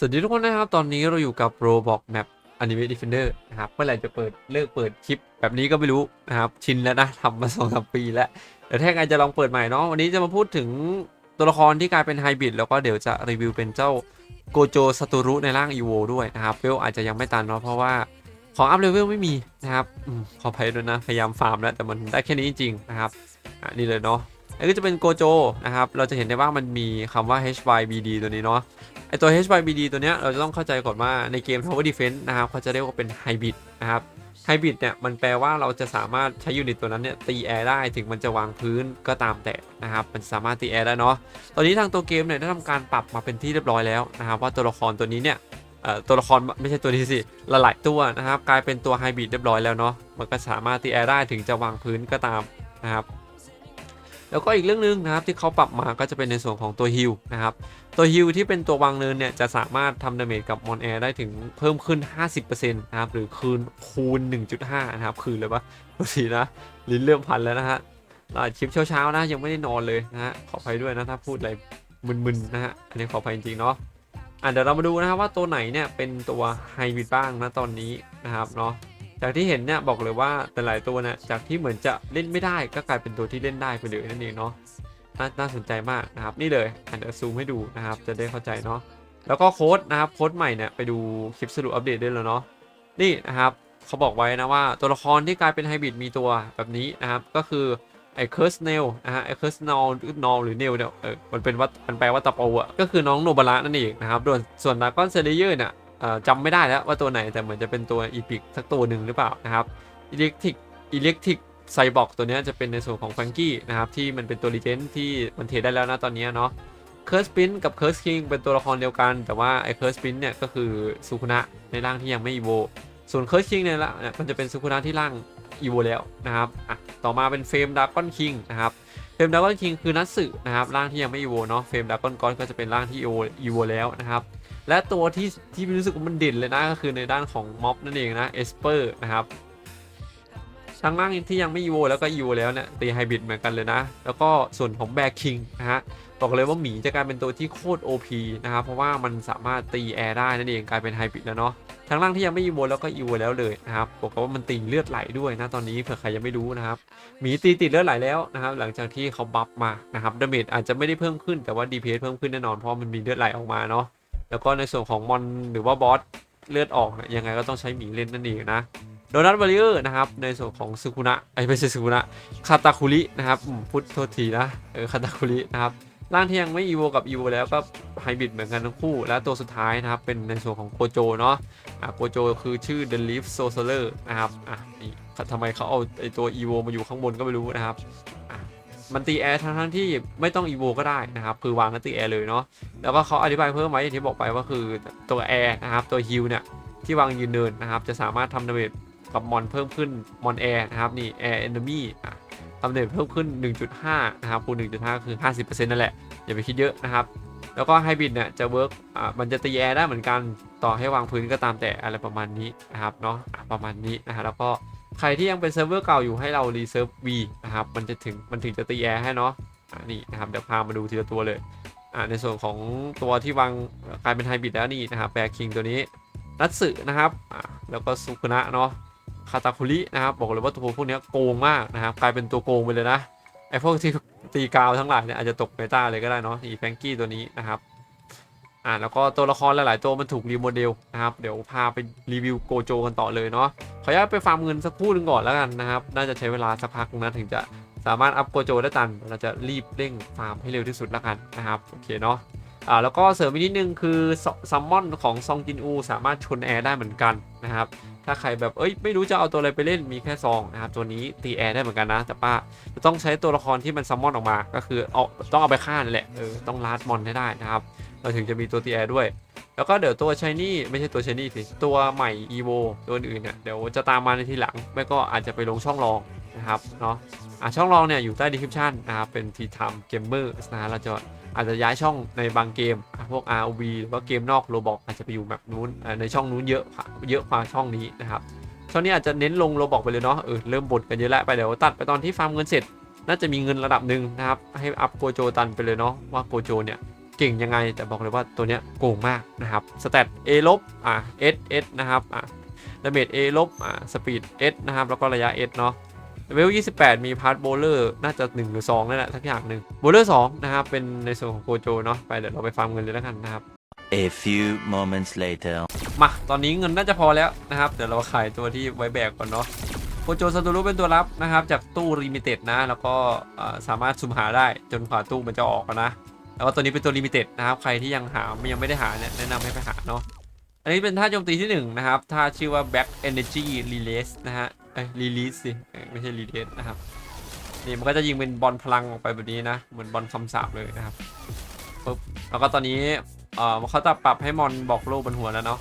สวัสดีทุกคนนะครับ ตอนนี้เราอยู่กับ Roblox Map Anime Defender นะครับเมื่อไหร่จะเปิดเลิกเปิดคลิปแบบนี้ก็ไม่รู้นะครับชินแล้วนะทำมาสองสามปีแล้วเดี๋ยวถ้าไงจะลองเปิดใหม่เนาะวันนี้จะมาพูดถึงตัวละครที่กลายเป็นไฮบริดแล้วก็เดี๋ยวจะรีวิวเป็นเจ้าโกโจสตูรุในร่างอีโวด้วยนะครับเวลอาจจะยังไม่ตันเนาะเพราะว่าของอัพเลเวลไม่มีนะครับอขออภัยด้วยนะพยายามฟาร์มแล้วแต่มันได้แค่นี้จริงๆนะครับอะนี่เลยเนาะอันนี้จะเป็นโกโจนะครับ เราจะเห็นได้ว่ามันมีคำว่า HYBD ตัวนี้เนาะ ไอตัว HYBD ตัวเนี้ยเราจะต้องเข้าใจก่อนว่าในเกม Tower Defense นะครับเขาจะเรียกว่าเป็นไฮบริดนะครับไฮบริดเนี่ยมันแปลว่าเราจะสามารถใช้ยูนิตตัวนั้นเนี่ยตีแอร์ได้ถึงมันจะวางพื้นก็ตามแต่นะครับมันสามารถตีแอร์ได้เนาะตอนนี้ทางตัวเกมเนี่ยได้ทำการปรับมาเป็นที่เรียบร้อยแล้วนะครับว่าตัวละครตัวนี้เนี่ยตัวละครไม่ใช่ตัวนี้สิลหลายตัวนะครับกลายเป็นตัวไฮบริดเรียบร้อยแล้วเนาะมันก็สามารถตีแอร์ได้ถึงจะวางพื้นก็ตามนะครับ แล้วก็อีกเรื่องหนึงนะครับที่เขาปรับมาก็จะเป็นในส่วนของตัวฮิลนะครับตัวฮิลที่เป็นตัววางเนินเนี่ยจะสามารถทำดาเมจกับมอนแอร์ได้ถึงเพิ่มขึ้น 50%นะครับหรือคืนคูณ 1.5 นะครับคืนเลยปะดูสินะลิ้นเริ่มพันแล้วนะฮะอ่าคลิปเช้าๆนะยังไม่ได้นอนเลยนะฮะขออภัยด้วยนะถ้าพูดอะไรมึนๆนะฮะอันนี้ขออภัยจริงๆเนาะอะเดี๋ยวเรามาดูนะครับว่าตัวไหนเนี่ยเป็นตัวไฮบริดบ้างนะตอนนี้นะครับเนาะ จากที่เห็นเนี่ยบอกเลยว่าแต่หลายตัวนี่ยจากที่เหมือนจะเล่นไม่ได้ก็กลายเป็นตัวที่เล่นได้ไปเลยนั่นเองเนาะนน่าสนใจมากนะครับ นี่เลยอะเดี๋ยวซูมให้ดูนะครับ จะได้เข้าใจเนาะแล้วก็โค้ดนะครับโค้ดใหม่เนี่ยไปดูคลิปสรุปอัปเดตได้แล้วเนาะนี่นะครับเขาบอกไว้นะว่าตัวละครที่กลายเป็นไฮบริดมีตัวแบบนี้นะครับ ก็คือไอ้เคิร์สเนลนะฮะไอ้เคิร์สนอลนอลหรือเนลเนี่ยเออมันเป็นว่ามันแปลว่าตะปูอะก็คือน้องโนบาระนั่นเองนะครับส่วนส่วนดากอนเซเลเยอร์เนี่ย จำไม่ได้แล้วว่าตัวไหนแต่เหมือนจะเป็นตัวอีพิกสักตัวหนึ่งหรือเปล่านะครับอิเล็กทริกอิเล็กทริกไซบอร์กตัวนี้จะเป็นในส่วนของแฟรงกี้นะครับที่มันเป็นตัวรีเจนที่มันเทได้แล้วนะตอนนี้เนาะเคิร์สปินกับเคิร์สคิงเป็นตัวละครเดียวกัน แต่ว่าไอ้เคิร์สปินเนี่ยก็คือซูคุนะในร่างที่ยังไม่อีโวส่วนเคิร์สคิงเนี่ยละเนี่ยมันจะเป็นซูคุนะที่ร่างอีโวแล้วนะครับอะต่อมาเป็นเฟรมดากอนคิงนะครับเฟรมดากอนคิงคือนัตสึนะครับร่างที่ยังไม่อีโวเนาะเฟรมดากอนกอนก็จะเป็นร่างที่อีโวอีโวแล้วนะครับ และตัวที่ที่รู้สึกว่ามันเด่นเลยนะก็คือในด้านของม็อบนั่นเองนะเอสเปอร์นะครับทั้งล่างที่ยังไม่อีโวแล้วก็อีโวแล้วเนี่ยตีไฮบริดเหมือนกันเลยนะ แล้วก็ส่วนของแบกคิงนะฮะบอกเลยว่าหมีจะกลายเป็นตัวที่โคตร OP นะครับเพราะว่ามันสามารถตีแอร์ได้นั่นเองกลายเป็นไฮบริดแล้วเนาะทั้งล่างที่ยังไม่อีโวแล้วก็อีโวแล้วเลยนะครับบอกว่ามันตีเลือดไหลด้วยนะตอนนี้เผื่อใครยังไม่รู้นะครับหมีตีติดเลือดไหลแล้วนะครับหลังจากที่เขาบัฟมานะครับดาเมจอาจจะไม่ได้เพิ่มขึ้นแต่ว่า DPS เพิ่มขึ้นแน่นอนเพราะมันมีเลือดไหลออกมาเนาะ แล้วก็ในส่วนของมอนหรือว่าบอสเลือดออกเนี่ยยังไงก็ต้องใช้หมีเล่นนั่นเองนะโดนัทวอริเออร์นะครับในส่วนของซึคุนะไอ้ไม่ใช่ซึคุนะคาตาคุรินะครับพูดโทษทีนะเออคาตาคุรินะครับร่างที่ยังไม่อีโวกับอีโวแล้วก็ไฮบริดเหมือนกันทั้งคู่ และตัวสุดท้ายนะครับ เป็นในส่วนของโกโจเนาะอะโกโจคือชื่อ The Leaf s o r c e r นะครับอะนี่ทำไมเขาเอาไอตัวอีโวมาอยู่ข้างบนก็ไม่รู้นะครับ มันตีแอร์ทั้งทั้งที่ไม่ต้องอีโวก็ได้นะครับ คือวางแล้วตีแอร์เลยเนาะแล้วก็เขาอธิบายเพิ่มไว้อย่างที่บอกไปว่าคือตัวแอร์นะครับ ตัวฮิลเนี่ย ที่วางยืนเนินนะครับ จะสามารถทำดาเมจกับมอนเพิ่มขึ้นมอนแอร์นะครับ นี่แอร์เอนเมี่อะทำเดเพิ่มขึ้น 1.5 นะครับคูณ1.5 คือ 50%นั่นแหละ อย่าไปคิดเยอะนะครับ แล้วก็ไฮบริดเนี่ยจะเวิร์กอ่ามันจะตีแอร์ได้เหมือนกันต่อให้วางพื้นก็ตามแต่อะไรประมาณนี้นะครับเนาะประมาณนี้นะฮะแล้วก็ ใครที่ยังเป็นเซิร์ฟเวอร์เก่าอยู่ให้เรารีเซิร์ฟ V นะครับ มันจะถึงมันถึงจะตีแอร์ให้เนาะอะนี่นะครับเดี๋ยวพามาดูทีละตัวเลยอะในส่วนของตัวที่วางกลายเป็นไฮบริดแล้วนี่นะครับแบร์คิงตัวนี้นัตสึนะครับอะแล้วก็ซุคุนะเนาะคาตาคุรินะครับบอกเลยว่าตัวพวกเนี้ยโกงมากนะครับกลายเป็นตัวโกงไปเลยนะไอพวกที่ตีกาวทั้งหลายเนี่ยอาจจะตกเมตาเลยก็ได้เนาะอีแฟงกี้ตัวนี้นะครับ อ่าแล้วก็ตัวละครหลาย ๆ ตัวมันถูกรีโมเดลนะครับ เดี๋ยวพาไปรีวิวโกโจกันต่อเลยเนาะขออนุญาตไปฟาร์มเงินสักครู่หนึงก่อนแล้วกันนะครับ น่าจะใช้เวลาสักพักนึงนะถึงจะสามารถอัพโกโจได้ตันเราจะรีบเร่งฟาร์มให้เร็วที่สุดแล้วกันนะครับโอเคเนาะอ่าแล้วก็เสริมอีกนิดนึงคือซัมมอนของซองจินอูสามารถชนแอร์ได้เหมือนกันนะครับถ้าใครแบบเอ้ยไม่รู้จะเอาตัวอะไรไปเล่นมีแค่ซองนะครับตัวนี้ตีแอร์ได้เหมือนกันนะ แต่ป้าจะต้องใช้ตัวละครที่มันซัมมอนออกมา ก็คือเอาต้องเอาไปฆ่านั่นแหละเออต้องลาดมอนให้ได้นะครับ เราถึงจะมีตัวตีแอร์ด้วย แล้วก็เดี๋ยวตัวชายนี่ไม่ใช่ตัวชายนี่สิตัวใหม่อีโวตัวอื่นเนี่ยเดี๋ยวจะตามมาในทีหลัง ไม่ก็อาจจะไปลงช่องรองนะครับเนาะอะช่องรองเนี่ยอยู่ใต้ดีคริปชันนะครับเป็นทีทามเกมเมอร์นะฮะเราจะอาจจะย้ายช่องในบางเกม พวก ROV หรือว่าเกมนอกโรบอกอาจจะไปอยู่แบบนู้นในช่องนู้นเยอะค่ะเยอะกว่าช่องนี้นะครับช่วงนี้อาจจะเน้นลงโรบอกไปเลยเนาะเออเริ่มบ่นกันเยอะแล้วไปเดี๋ยวตัดไปตอนที่ฟาร์มเงินเสร็จ น่าจะมีเงินระดับหนึ่งนะครับ ให้อัพโกโจตันไปเลยเนาะว่าโกโจเนี่ย เก่งยังไง แต่บอกเลยว่าตัวเนี้ยโกงมากนะครับสเตต A ลบอะ S S นะครับอะดาเมจ A ลบอะสปีด S นะครับแล้วก็ระยะ S เนาะเลเวล 28 มีพาร์ทโบเลอร์น่าจะ 1 หรือ 2 นั่นแหละทักอย่างหนึ่งโบเลอร์2นะครับ เป็นในส่วนของโกโจเนาะไปเดี๋ยวเราไปฟาร์มเงินเลยแล้วกันนะครับ A few moments later. มา ตอนนี้เงินน่าจะพอแล้วนะครับ เดี๋ยวเราขายตัวที่ไว้แบกก่อนเนาะโกโจซาตูรุเป็นตัวรับนะครับ จากตู้ลิมิเต็ดนะ แล้วก็เอ่อสามารถสุ่มหาได้จนกว่าตู้มันจะออกอะนะ แล้วก็ตัวนี้เป็นตัวลิมิเต็ดนะครับ ใครที่ยังหาไม่ยังไม่ได้หาเนี่ยแนะนำให้ไปหาเนาะ อันนี้เป็นท่าโจมตีที่หนึ่งนะครับ ท่าชื่อว่า back energy release นะฮะ เอ้ย release สิไม่ใช่ release นะครับ นี่มันก็จะยิงเป็นบอลพลังออกไปแบบนี้นะ เหมือนบอลคำสาปเลยนะครับปุ๊บ แล้วก็ตอนนี้ เอ่อเขาจะปรับให้มอนบอกโลบนหัวแล้วเนาะ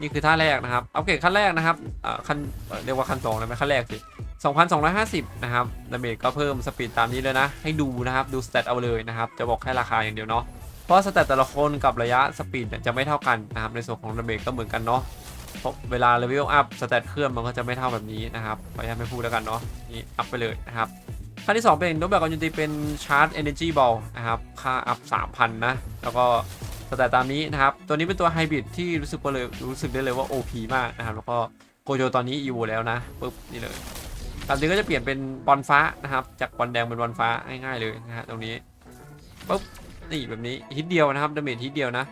นี่คือท่าแรกนะครับ อัปเกรดขั้นแรกนะครับ เอ่อขั้นเรียกว่าขั้นสองเลยไหมขั้นแรกสิ 2,250 นะครับ ดาเมจก็เพิ่มสปีดตามนี้เลยนะ ให้ดูนะครับ ดูสเตตเอาเลยนะครับ จะบอกแค่ราคาอย่างเดียวเนาะ เพราะสเตตแต่ละคนกับระยะสปีดจะไม่เท่ากันนะครับ ในส่วนของดาเมจก็เหมือนกันเนาะเพราะเวลาเลเวลอัพสเตตเคลื่อนมันก็จะไม่เท่าแบบนี้นะครับขออนุญาตไม่พูดแล้วกันเนาะ นี่อัพไปเลยนะครับขั้นที่ 2 เป็นรูปแบบการโจมตีเป็นชาร์จ Energy Ball นะครับ ค่าอัพ 3,000 นะ แล้วก็สแตทตามนี้นะครับ ตัวนี้เป็นตัวไฮบริดที่รู้สึกเลยรู้สึกได้เลยว่า OP มากนะครับ แล้วก็โกโจตอนนี้ EVO แล้วนะปุ๊บนี่เลย ตามนี้ก็จะเปลี่ยนเป็นบอลฟ้านะครับ จากบอลแดงเป็นบอลฟ้าง่ายๆเลยนะฮะตรงนี้ปุ๊บนี่แบบนี้ฮิตเดียวนะครับดาเมจฮิตเดียวนะ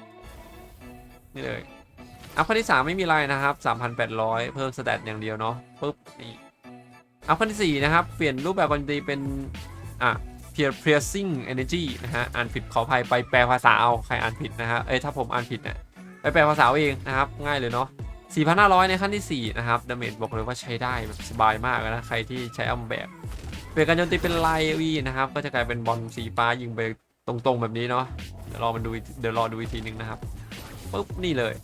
นี่เลยอัพขั้นที่ 3 ไม่มีอะไรนะครับ 3,800 เพิ่มสแตทอย่างเดียวเนาะปุ๊บนี่อัพขั้นที่ 4 นะครับ เปลี่ยนรูปแบบการโจมตีเป็น อะ Peer Piercing Energy นะฮะ อ่านผิดขออภัยไปแปลภาษาเอา ใครอ่านผิดนะฮะ เอ้ย ถ้าผมอ่านผิดเนี่ยไปแปลภาษาเอาเองนะครับ ง่ายเลยเนาะ 4,500 ในขั้นที่ 4 นะครับ ดาเมจบอกเลยว่าใช้ได้แบบสบายมากนะ ใครที่ใช้อัมแบบเปลี่ยนการโจมตีเป็นไลวีนะครับ ก็จะกลายเป็นบอลสีฟ้ายิงไปตรงๆแบบนี้เนาะ เดี๋ยวรอมันดูเดี๋ยวรอดูอีกทีหนึงนะครับปุ๊บนี่เลย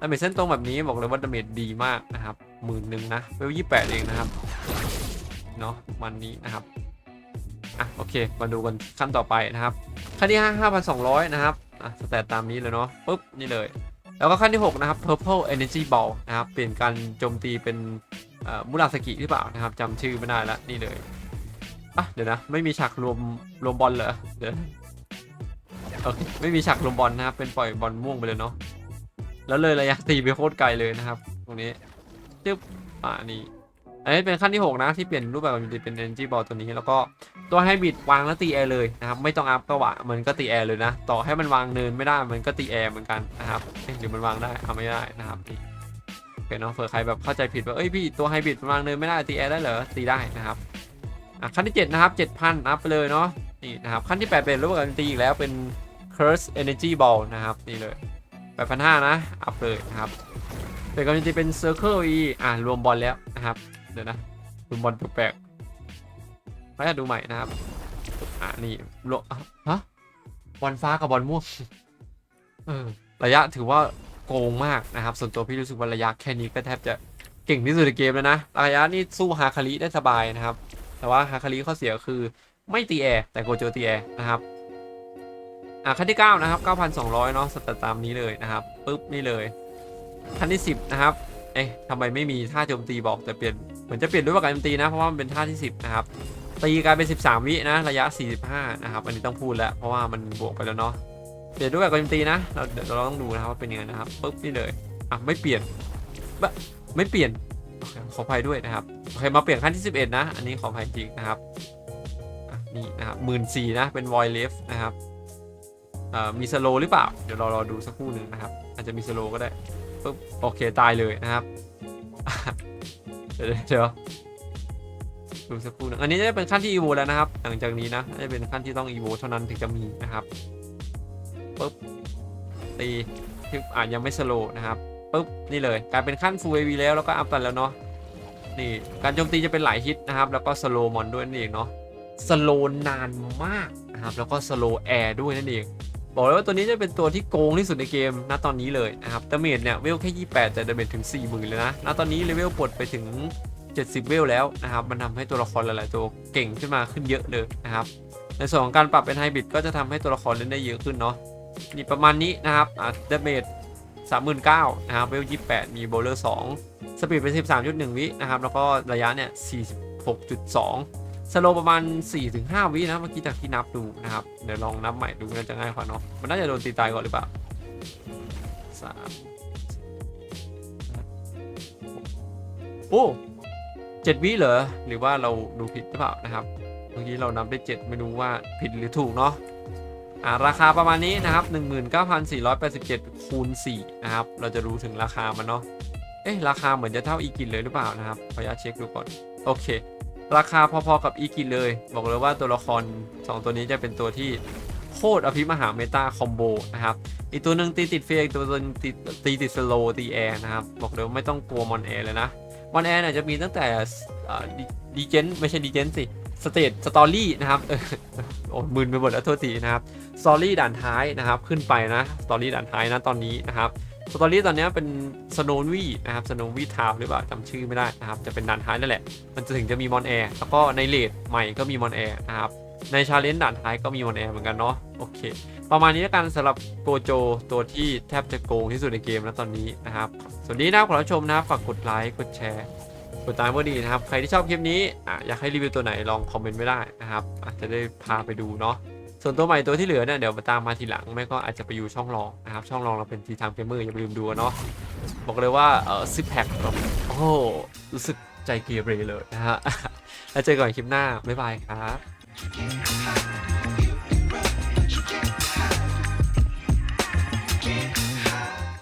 ดาเมจเส้นตรงแบบนี้บอกเลยว่าดาเมจดีมากนะครับหมื่นหนึ่งนะเวลยี่แปดเองนะครับ เนาะมันนี้นะครับ อะโอเค มาดูกันขั้นต่อไปนะครับขั้นที่5 5,200นะครับ อะสแตทตามนี้เลยเนาะปุ๊บนี่เลย แล้วก็ขั้นที่ 6 นะครับ Purple Energy Ball นะครับ เปลี่ยนการโจมตีเป็นมุราสกิหรือเปล่านะครับจำชื่อไม่ได้ละนี่เลยอะเดี๋ยวนะ ไม่มีฉากรวมรวมบอลเหรอเดี๋ยวโอเคไม่มีฉากรวมบอลนะครับ เป็นปล่อยบอลม่วงไปเลยเนาะแล้วเลยระยะตีไปโคตรไกลเลยนะครับ ตรงนี้จึ๊บอ่านี่ อันนี้เป็นขั้นที่ 6 นะ ที่เปลี่ยนรูปแบบการโจมตีเป็น Energy Ball ตัวนี้ แล้วก็ตัวไฮบริดวางแล้วตีแอร์เลยนะครับ ไม่ต้องอัพก็วะมันก็ตีแอร์เลยนะ ต่อให้มันวางเนินไม่ได้มันก็ตีแอร์เหมือนกันนะครับหรือมันวางได้เอาไม่ได้นะครับนี่โอเคเนาะเผื่อใครแบบเข้าใจผิดว่าเอ้ยพี่ตัวไฮบริดมันวางเนินไม่ได้ตีแอร์ได้เหรอตีได้นะครับอะขั้นที่ 7 นะครับ 7,000อัพไปเลยเนาะนี่นะครับขั้นที่ 8 เป็นรูปแบบตีอีกแล้วเป็น Curse Energy Ball นะครับนี่เลย8,500นะอัพเลยนะครับเป็นการโจมตีเป็น Circle E อะรวมบอลแล้วนะครับ เดี๋ยวนะรวมบอลแปลกๆไม่อยากดูใหม่นะครับอะนี่รวมอะฮะบอลฟ้ากับบอลม่วงเออระยะถือว่าโกงมากนะครับ ส่วนตัวพี่รู้สึกว่าระยะแค่นี้ก็แทบจะเก่งที่สุดในเกมแล้วนะระยะนี่สู้ฮาคาริได้สบายนะครับ แต่ว่าฮาคาริข้อเสียคือไม่ตีแอร์แต่โกโจตีแอร์นะครับอะขั้นที่ 9 นะครับ 9,200 เนาะสแตทตามนี้เลยนะครับปุ๊บนี่เลยขั้นที่ 10 นะครับ เอ๊ะทำไมไม่มีท่าโจมตีบอกแต่เปลี่ยน เหมือนจะเปลี่ยนด้วยว่าการโจมตีนะ เพราะว่ามันเป็นท่าที่ 10 นะครับ ตีกลายเป็น 13 วินะ ระยะ 45 นะครับ อันนี้ต้องพูดแล้ว เพราะว่ามันบวกไปแล้วเนาะ เปลี่ยนด้วยแบบการโจมตีนะ เราเดี๋ยวเราต้องดูนะครับว่าเป็นยังไงนะครับปุ๊บนี่เลย อะไม่เปลี่ยนบะไม่เปลี่ยน ขออภัยด้วยนะครับโอเคมาเปลี่ยนขั้นที่ 11 นะ อันนี้ขออภัยจริงนะครับอะนี่นะครับหมื่นสี่นะ เป็น void left นะครับอ่อมีสโลหรือเปล่า เดี๋ยวเรารอดูสักครู่หนึ่งนะครับ อาจจะมีสโลก็ได้ปุ๊บโอเคตายเลยนะครับ เดี๋ยวเดี๋ยวดูสักครู่หนึงอันนี้จะเป็นขั้นที่ evo แล้วนะครับ หลังจากนี้นะจะเป็นขั้นที่ต้อง evo เท่านั้นถึงจะมีนะครับปุ๊บตีที่อาจยังไม่สโลนะครับปุ๊บนี่เลยกลายเป็นขั้น full AV แล้วแล้วก็อัพกันแล้วเนาะนี่การโจมตีจะเป็นหลายฮิตนะครับ แล้วก็สโลมอนด้วยนั่นเองเนาะสโลนานมากนะครับแล้วก็สโลแอร์ด้วยนั่นเอง บอกเลยว่าตัวนี้จะเป็นตัวที่โกงที่สุดในเกมณตอนนี้เลยนะครับดาเมจเนี่ยเวลแค่ 28 แต่ดาเมจถึง 40,000เลยนะณตอนนี้เลเวลปลดไปถึง 70 เวลแล้วนะครับ มันทำให้ตัวละครหลาย ๆ ตัวเก่งขึ้นมาขึ้นเยอะเลยนะครับ ในส่วนของการปรับเป็นไฮบริดก็จะทำให้ตัวละครเล่นได้เยอะขึ้นเนาะนี่ประมาณนี้นะครับอะดาเมจ39,000นะครับ เวล 28 มีโบเลอร์ 2 สปีดเป็น 13.1 วินะครับ แล้วก็ระยะเนี่ย 46.2 สโลประมาณ 4-5 วินะเมื่อกี้จากที่นับดูนะครับ เดี๋ยวลองนับใหม่ดูน่าจะง่ายกว่าเนาะมันน่าจะโดนตีตายก่อนหรือเปล่าสามโอ้เจ็ดวิเหรอหรือว่าเราดูผิดหรือเปล่านะครับ เมื่อกี้เรานับได้ 7 ไม่รู้ว่าผิดหรือถูกเนาะอ่าราคาประมาณนี้นะครับ 19,487คูณ4นะครับ เราจะรู้ถึงราคามันเนาะเอ๊ะราคาเหมือนจะเท่าอีกินเลยหรือเปล่านะครับขออนุญาตเช็คดูก่อนโอเค ราคาพอๆกับอีกินเลย บอกเลยว่าตัวละคร 2 ตัวนี้จะเป็นตัวที่โคตรอภิมหาเมตาคอมโบนะครับอีกตัวหนึ่งตีติดเฟกตัวนึงตีตีติดสโลตีแอร์นะครับ บอกเลยไม่ต้องกลัวมอนแอร์เลยนะมอนแอร์เนี่ยจะมีตั้งแต่ดีเจนไม่ใช่ดีเจนสิสเตทสตอรี่นะครับเออโอ้มึนไปหมดแล้วโทษทีนะครับสตอรี่ด่านท้ายนะครับ ขึ้นไปนะสตอรี่ด่านท้ายนะตอนนี้นะครับ สตอรี่ตอนนี้เป็นสโนวี่นะครับสโนวี่ทาวหรือเปล่าจำชื่อไม่ได้นะครับ จะเป็นด่านท้ายนั่นแหละ มันจะถึงจะมีมอนแอร์แล้วก็ในเลดใหม่ก็มีมอนแอร์นะครับ ในชาเลนจ์ด่านท้ายก็มีมอนแอร์เหมือนกันเนาะโอเค ประมาณนี้แล้วกันสำหรับโกโจตัวที่แทบจะโกงที่สุดในเกมแล้วตอนนี้นะครับส่วนนี้นะครับขอรับชมนะฝากกดไลค์กดแชร์กดตามก็ดีนะครับ ใครที่ชอบคลิปนี้อะอยากให้รีวิวตัวไหนลองคอมเมนต์ไว้ได้นะครับ อาจจะได้พาไปดูเนาะ ส่วนตัวใหม่ตัวที่เหลือเนี่ยเดี๋ยวมาตามมาทีหลังไม่ก็อาจจะไปอยู่ช่องรองนะครับช่องรองเราเป็นทีทามเกมเมอร์อย่าลืมดูเนาะบอกเลยว่าเออซิปแพคแบบโอ้รู้สึกใจเกเรเลยนะฮะแล้วเจอกันใหม่คลิปหน้าบ๊ายบายครับ